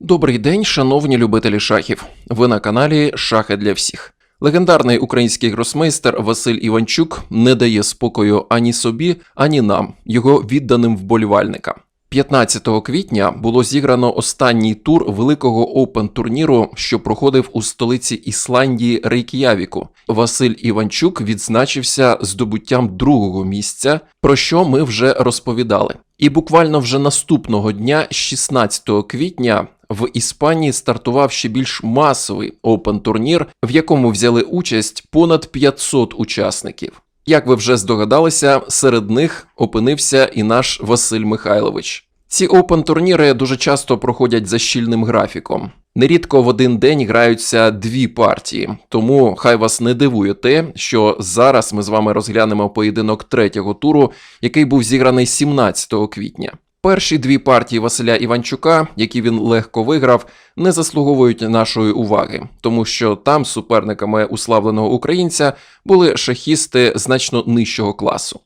Добрий день, шановні любителі шахів. Ви на каналі Шахи для всіх. Легендарний український гросмейстер Василь Іванчук не дає спокою ані собі, ані нам, його відданим вболівальникам. 15 квітня було зіграно останній тур великого опен турніру, що проходив у столиці Ісландії Рейк'явіку. Василь Іванчук відзначився здобуттям другого місця, про що ми вже розповідали. І буквально вже наступного дня, 16 квітня, в Іспанії стартував ще більш масовий опен турнір, в якому взяли участь понад 500 учасників. Як ви вже здогадалися, серед них опинився і наш Василь Михайлович. Ці опен турніри дуже часто проходять за щільним графіком. Нерідко в один день граються дві партії, тому хай вас не дивує те, що зараз ми з вами розглянемо поєдинок третього туру, який був зіграний 17 квітня. Перші дві партії Василя Іванчука, які він легко виграв, не заслуговують нашої уваги, тому що там суперниками уславленого українця були шахісти значно нижчого класу.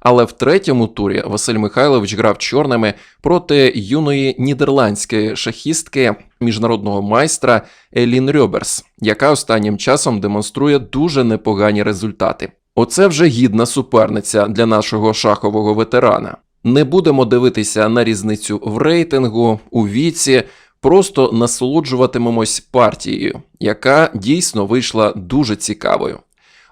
Але в третьому турі Василь Михайлович грав чорними проти юної нідерландської шахістки міжнародного майстра Елін Рьоберс, яка останнім часом демонструє дуже непогані результати. Оце вже гідна суперниця для нашого шахового ветерана. Не будемо дивитися на різницю в рейтингу, у віці, просто насолоджуватимемось партією, яка дійсно вийшла дуже цікавою.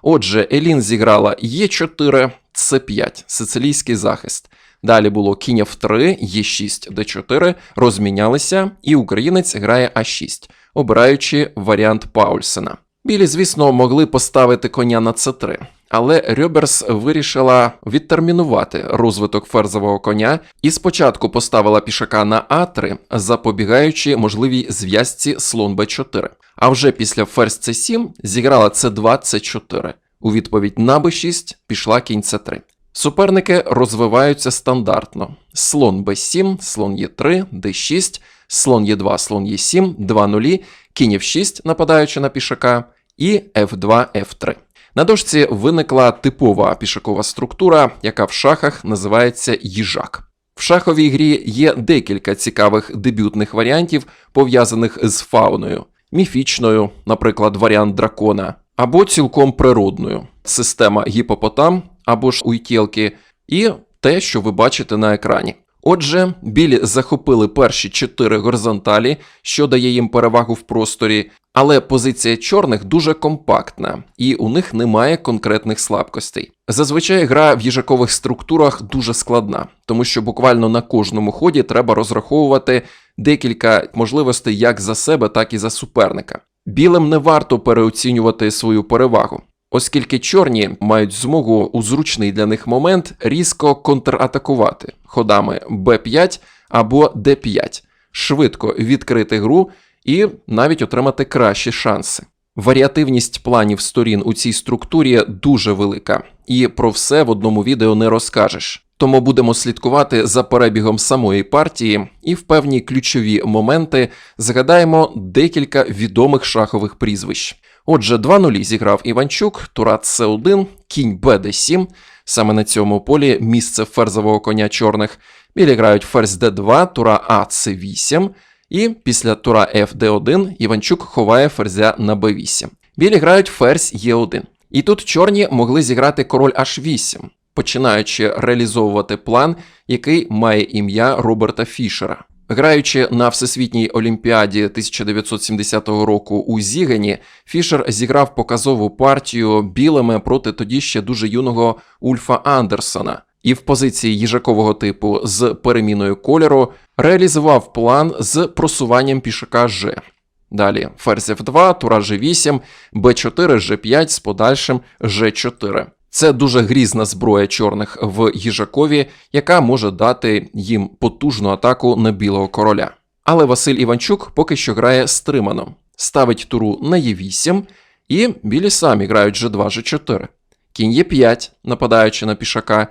Отже, Елін зіграла Е4, С5, сицилійський захист. Далі було кінь F3, Е6, Д4, розмінялися, і українець грає А6, обираючи варіант Паульсена. Білі, звісно, могли поставити коня на С3, але Рьоберс вирішила відтермінувати розвиток ферзового коня і спочатку поставила пішака на А3, запобігаючи можливій зв'язці слон Б4. А вже після ферзь С7 зіграла С2, С4. У відповідь на Б6 пішла кінь С3. Суперники розвиваються стандартно: слон Б7, слон Е3, Д6, слон Е2, слон Е7, 2 нулі, кінь F6, нападаючи на пішака, і F2, F3. На дошці виникла типова пішакова структура, яка в шахах називається їжак. В шаховій грі є декілька цікавих дебютних варіантів, пов'язаних з фауною, міфічною, наприклад, варіант дракона, або цілком природною система гіпопотам або ж уйтєлки, і те, що ви бачите на екрані. Отже, білі захопили перші чотири горизонталі, що дає їм перевагу в просторі, але позиція чорних дуже компактна, і у них немає конкретних слабкостей. Зазвичай гра в їжакових структурах дуже складна, тому що буквально на кожному ході треба розраховувати декілька можливостей як за себе, так і за суперника. Білим не варто переоцінювати свою перевагу. Оскільки чорні мають змогу у зручний для них момент різко контратакувати ходами b5 або d5, швидко відкрити гру і навіть отримати кращі шанси. Варіативність планів сторін у цій структурі дуже велика, і про все в одному відео не розкажеш. Тому будемо слідкувати за перебігом самої партії і в певні ключові моменти згадаємо декілька відомих шахових прізвищ. Отже, 2-0 зіграв Іванчук, Турат С1, кінь БД7. Саме на цьому полі місце ферзового коня чорних. Білі грають ферзь Д2, тура А С8. І після тура ФД1 Іванчук ховає ферзя на Б8. Білі грають ферзь Е1. І тут чорні могли зіграти король H8, починаючи реалізовувати план, який має ім'я Роберта Фішера. Граючи на Всесвітній Олімпіаді 1970 року у Зігені, Фішер зіграв показову партію білими проти тоді ще дуже юного Ульфа Андерсона, і в позиції їжакового типу з переміною кольору реалізував план з просуванням пішака Ж. Далі ферзь F2, тура G8, B4, G5 з подальшим G4. Це дуже грізна зброя чорних в їжакові, яка може дати їм потужну атаку на білого короля. Але Василь Іванчук поки що грає стримано, ставить туру на Е8, і білі самі грають G2, G4. Кінь Е5, нападаючи на пішака.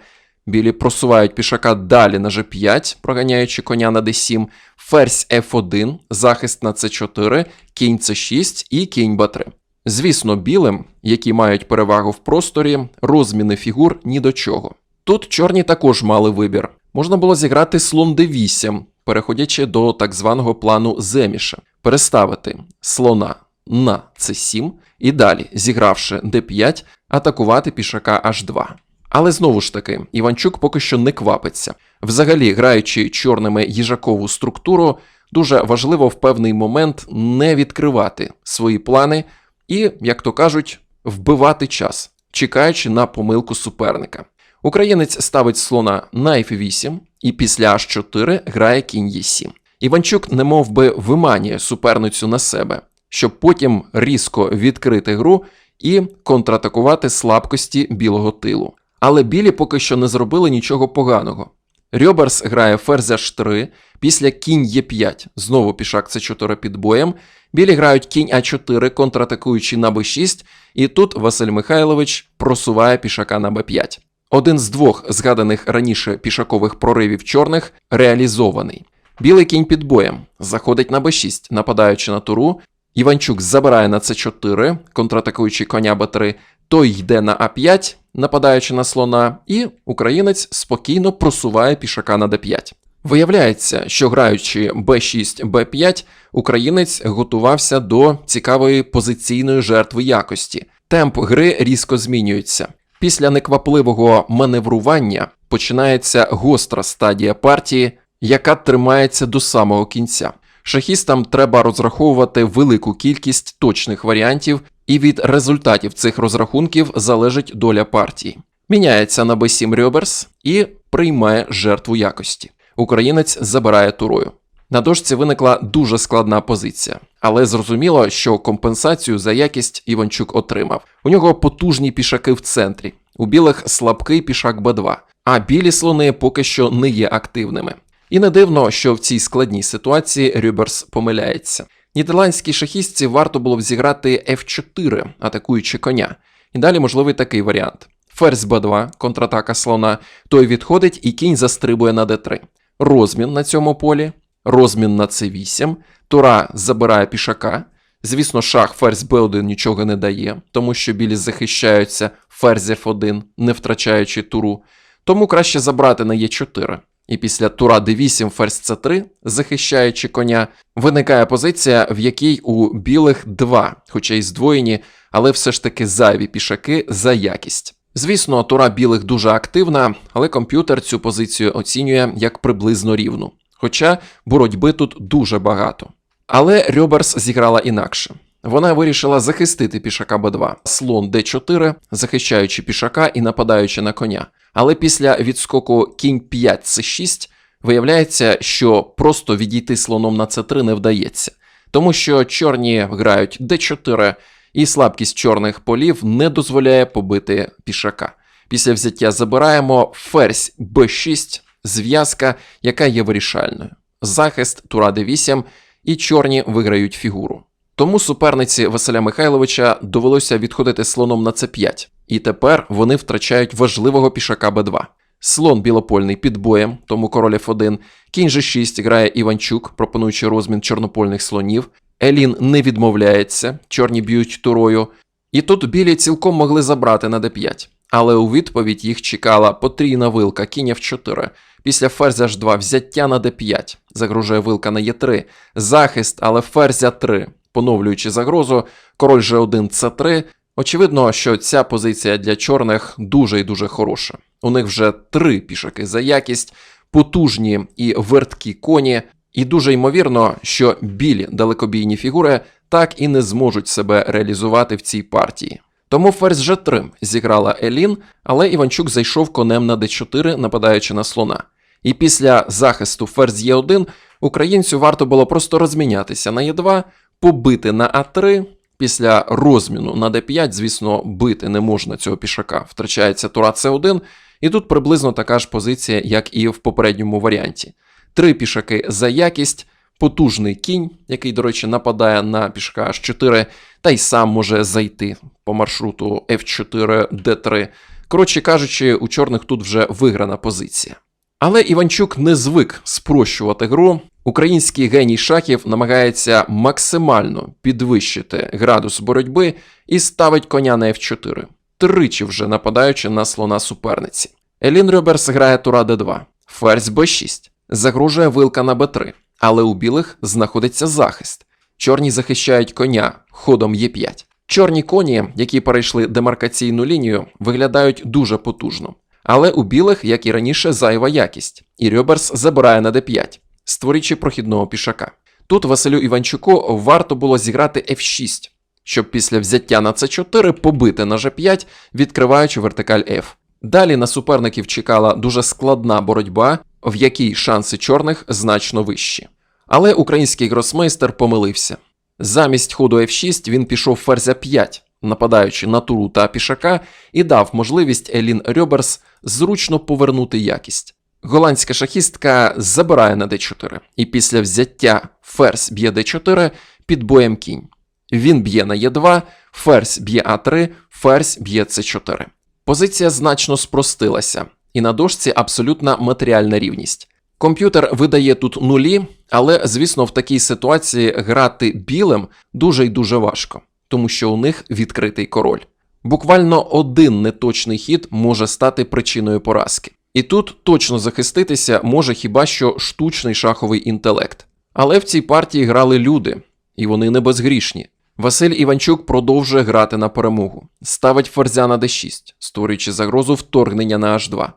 Білі просувають пішака далі на G5, проганяючи коня на D7, ферзь F1, захист на C4, кінь C6 і кінь B3. Звісно, білим, які мають перевагу в просторі, розміни фігур ні до чого. Тут чорні також мали вибір. Можна було зіграти слон d8, переходячи до так званого плану Земіша, переставити слона на c7 і далі, зігравши d5, атакувати пішака h2. Але знову ж таки, Іванчук поки що не квапиться. Взагалі, граючи чорними їжакову структуру, дуже важливо в певний момент не відкривати свої плани і, як то кажуть, вбивати час, чекаючи на помилку суперника. Українець ставить слона на f8 і після h4 грає кінь e7. Іванчук немов би виманює суперницю на себе, щоб потім різко відкрити гру і контратакувати слабкості білого тилу. Але білі поки що не зробили нічого поганого. Рьоберс грає ферзь h3, після кінь e5, знову пішак c4 під боєм. Білі грають кінь а4, контратакуючи на b6, і тут Василь Михайлович просуває пішака на b5. Один з двох згаданих раніше пішакових проривів чорних реалізований. Білий кінь під боєм заходить на b6, нападаючи на туру. Іванчук забирає на c4, контратакуючи коня b3, той йде на а5, нападаючи на слона, і українець спокійно просуває пішака на d5. Виявляється, що граючи b6, b5, українець готувався до цікавої позиційної жертви якості. Темп гри різко змінюється. Після неквапливого маневрування починається гостра стадія партії, яка тримається до самого кінця. Шахістам треба розраховувати велику кількість точних варіантів, і від результатів цих розрахунків залежить доля партії. Міняється на b7 Рьоберс і приймає жертву якості. Українець забирає турою. На дошці виникла дуже складна позиція, але зрозуміло, що компенсацію за якість Іванчук отримав. У нього потужні пішаки в центрі, у білих слабкий пішак Б2, а білі слони поки що не є активними. І не дивно, що в цій складній ситуації Рюберс помиляється. Нідерландській шахістці варто було б зіграти F4, атакуючи коня. І далі можливий такий варіант: ферзь Б2, контратака слона, той відходить і кінь застрибує на d3. Розмін на цьому полі, розмін на c8, тура забирає пішака. Звісно, шах ферзь b1 нічого не дає, тому що білі захищаються ферзь f1, не втрачаючи туру. Тому краще забрати на e4. І після тура d8 ферзь c3, захищаючи коня, виникає позиція, в якій у білих два, хоча й здвоєні, але все ж таки зайві пішаки за якість. Звісно, тура білих дуже активна, але комп'ютер цю позицію оцінює як приблизно рівну. Хоча боротьби тут дуже багато. Але Рьоберс зіграла інакше. Вона вирішила захистити пішака Б2, слон Д4, захищаючи пішака і нападаючи на коня. Але після відскоку кінь 5 С6 виявляється, що просто відійти слоном на С3 не вдається, тому що чорні грають Д4, і слабкість чорних полів не дозволяє побити пішака. Після взяття забираємо ферзь Б6, зв'язка, яка є вирішальною. Захист Тура Д8, і чорні виграють фігуру. Тому суперниці Василя Михайловича довелося відходити слоном на С5, і тепер вони втрачають важливого пішака Б2. Слон білопольний під боєм, тому король F1, кінь G6 грає Іванчук, пропонуючи розмін чорнопольних слонів. Елін не відмовляється, чорні б'ють турою. І тут білі цілком могли забрати на d5. Але у відповідь їх чекала потрійна вилка кінь F4. Після ферзя H2 взяття на d5, загрожує вилка на e3, захист, але ферзя 3, поновлюючи загрозу, король G1 C3. Очевидно, що ця позиція для чорних дуже і дуже хороша. У них вже три пішаки за якість, потужні і верткі коні, і дуже ймовірно, що білі далекобійні фігури так і не зможуть себе реалізувати в цій партії. Тому ферзь G3 зіграла Елін, але Іванчук зайшов конем на d4, нападаючи на слона. І після захисту ферзь Е1 українцю варто було просто розмінятися на Е2, побити на А3. Після розміну на d5, звісно, бити не можна цього пішака. Втрачається тура С1, і тут приблизно така ж позиція, як і в попередньому варіанті. Три пішаки за якість, потужний кінь, який, до речі, нападає на пішака H4, та й сам може зайти по маршруту F4, D3. Коротше кажучи, у чорних тут вже виграна позиція. Але Іванчук не звик спрощувати гру. Український геній шахів намагається максимально підвищити градус боротьби і ставить коня на F4, тричі вже нападаючи на слона суперниці. Елін Рьоберс грає тура d2, ферзь b6, Загрожує вилка на Б3, але у білих знаходиться захист. Чорні захищають коня ходом Е5. Чорні коні, які перейшли демаркаційну лінію, виглядають дуже потужно. Але у білих, як і раніше, зайва якість, і Рьоберс забирає на d5, створюючи прохідного пішака. Тут Василю Іванчуку варто було зіграти f6, щоб після взяття на c4 побити на g5, відкриваючи вертикаль F. Далі на суперників чекала дуже складна боротьба, в якій шанси чорних значно вищі. Але український гросмейстер помилився. Замість ходу f6 він пішов ферзя 5, нападаючи на туру та пішака, і дав можливість Елін Рьоберс зручно повернути якість. Голландська шахістка забирає на d4, і після взяття ферзь б'є d4 під боєм кінь. Він б'є на e2, ферзь б'є a3, ферзь б'є c4. Позиція значно спростилася, і на дошці абсолютна матеріальна рівність. Комп'ютер видає тут нулі, але, звісно, в такій ситуації грати білим дуже й дуже важко, тому що у них відкритий король. Буквально один неточний хід може стати причиною поразки. І тут точно захиститися може хіба що штучний шаховий інтелект. Але в цій партії грали люди, і вони не безгрішні. Василь Іванчук продовжує грати на перемогу, ставить ферзя на d6, створюючи загрозу вторгнення на h2.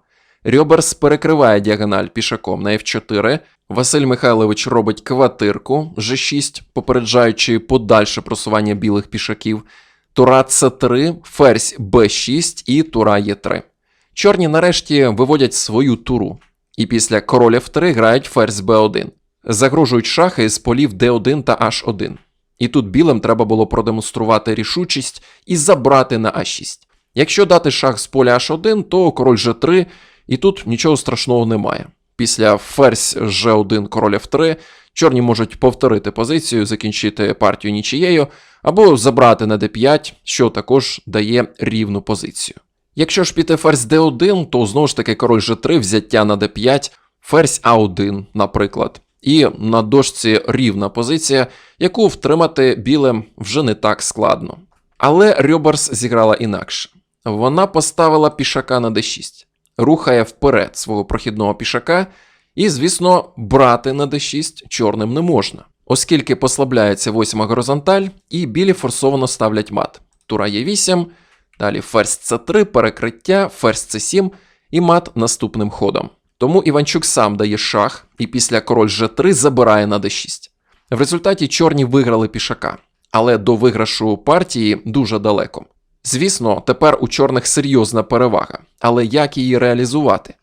Рьоберс перекриває діагональ пішаком на f4. Василь Михайлович робить квартирку g6, попереджаючи подальше просування білих пішаків. Тура c3, ферзь b6 і тура e3. Чорні нарешті виводять свою туру, і після король f3 грають ферзь b1. Загрожують шахи з полів d1 та h1. І тут білим треба було продемонструвати рішучість і забрати на а6. Якщо дати шах з поля h1, то король g3, і тут нічого страшного немає. Після ферзь g1, король f3, чорні можуть повторити позицію, закінчити партію нічією, або забрати на d5, що також дає рівну позицію. Якщо ж піти ферзь d1, то знову ж таки король g3, взяття на d5, ферзь а1, наприклад. І на дошці рівна позиція, яку втримати білим вже не так складно. Але Рьоберс зіграла інакше. Вона поставила пішака на d6, рухає вперед свого прохідного пішака, і, звісно, брати на d6 чорним не можна, оскільки послабляється восьма горизонталь, і білі форсовано ставлять мат. Тура є 8, далі ферзь c3, перекриття, ферзь c7 і мат наступним ходом. Тому Іванчук сам дає шах і після король g3 забирає на d6. В результаті чорні виграли пішака, але до виграшу партії дуже далеко. Звісно, тепер у чорних серйозна перевага, але як її реалізувати?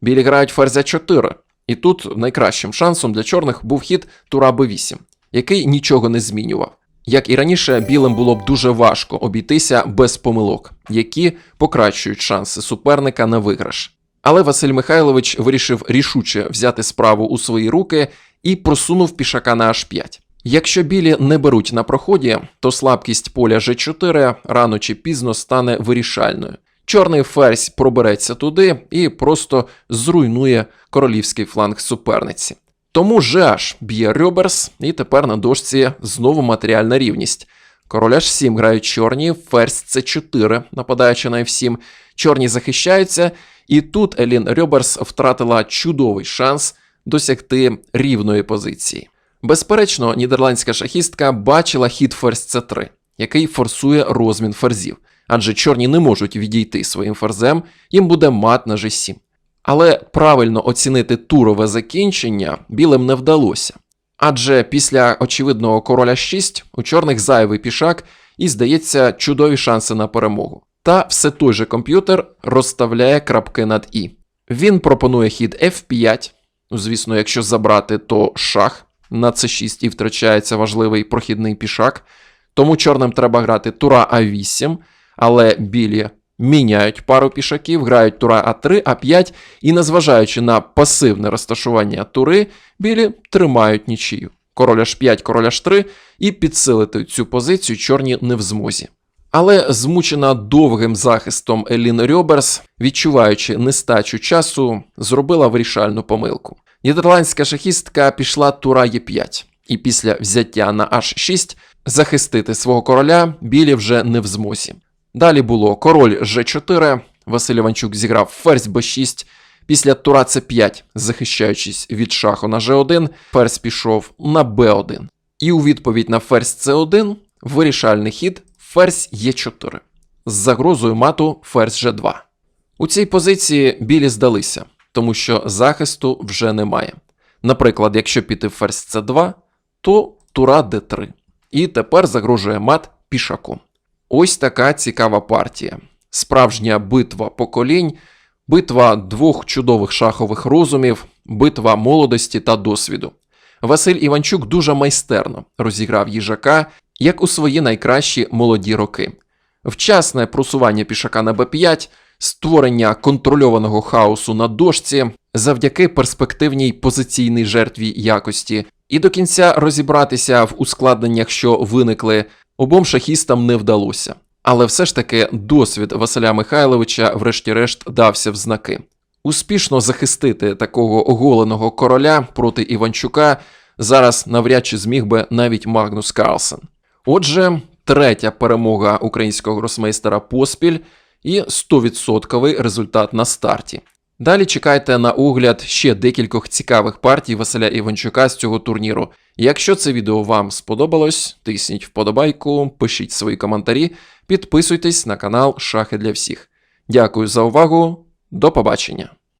Білі грають ферзя 4, і тут найкращим шансом для чорних був хід тура b8, який нічого не змінював. Як і раніше, білим було б дуже важко обійтися без помилок, які покращують шанси суперника на виграш. Але Василь Михайлович вирішив рішуче взяти справу у свої руки і просунув пішака на h5. Якщо білі не беруть на проході, то слабкість поля g4 рано чи пізно стане вирішальною. Чорний ферзь пробереться туди і просто зруйнує королівський фланг суперниці. Тому GH б'є Рьоберс, і тепер на дошці знову матеріальна рівність. Король H7 грають чорні, ферзь c4, нападаючи на F7. Чорні захищаються, і тут Елін Рьоберс втратила чудовий шанс досягти рівної позиції. Безперечно, нідерландська шахістка бачила хід ферзь c3, який форсує розмін ферзів, адже чорні не можуть відійти своїм ферзем, їм буде мат на g7. Але правильно оцінити турове закінчення білим не вдалося. Адже після очевидного короля 6 у чорних зайвий пішак і, здається, чудові шанси на перемогу. Та все той же комп'ютер розставляє крапки над І. Він пропонує хід F5. Ну, звісно, якщо забрати, то шах на c6 і втрачається важливий прохідний пішак. Тому чорним треба грати тура А8, але білі міняють пару пішаків, грають тура А3, А5, і, незважаючи на пасивне розташування тури, білі тримають нічию. Король H5, король H3, і підсилити цю позицію чорні не в змозі. Але змучена довгим захистом Елін Рьоберс, відчуваючи нестачу часу, зробила вирішальну помилку. Нідерландська шахістка пішла тура Е5, і після взяття на H6 захистити свого короля білі вже не в змозі. Далі було король G4, Василь Іванчук зіграв ферзь b6, Після тура c5, захищаючись від шаху на g1, ферзь пішов на b1. І у відповідь на ферзь c1 вирішальний хід ферзь e4 з загрозою мату ферзь g2. У цій позиції білі здалися, тому що захисту вже немає. Наприклад, якщо піти ферзь c2, то тура d3. І тепер загрожує мат пішаком. Ось така цікава партія. Справжня битва поколінь, битва двох чудових шахових розумів, битва молодості та досвіду. Василь Іванчук дуже майстерно розіграв їжака, як у свої найкращі молоді роки. Вчасне просування пішака на b5, створення контрольованого хаосу на дошці завдяки перспективній позиційній жертві якості, і до кінця розібратися в ускладненнях, що виникли, обом шахістам не вдалося. Але все ж таки досвід Василя Михайловича, врешті-решт, дався в знаки. Успішно захистити такого оголеного короля проти Іванчука зараз навряд чи зміг би навіть Магнус Карлсен. Отже, третя перемога українського гросмейстера поспіль і 100% результат на старті. Далі чекайте на огляд ще декількох цікавих партій Василя Іванчука з цього турніру. Якщо це відео вам сподобалось, тисніть вподобайку, пишіть свої коментарі, підписуйтесь на канал Шахи для всіх. Дякую за увагу, до побачення!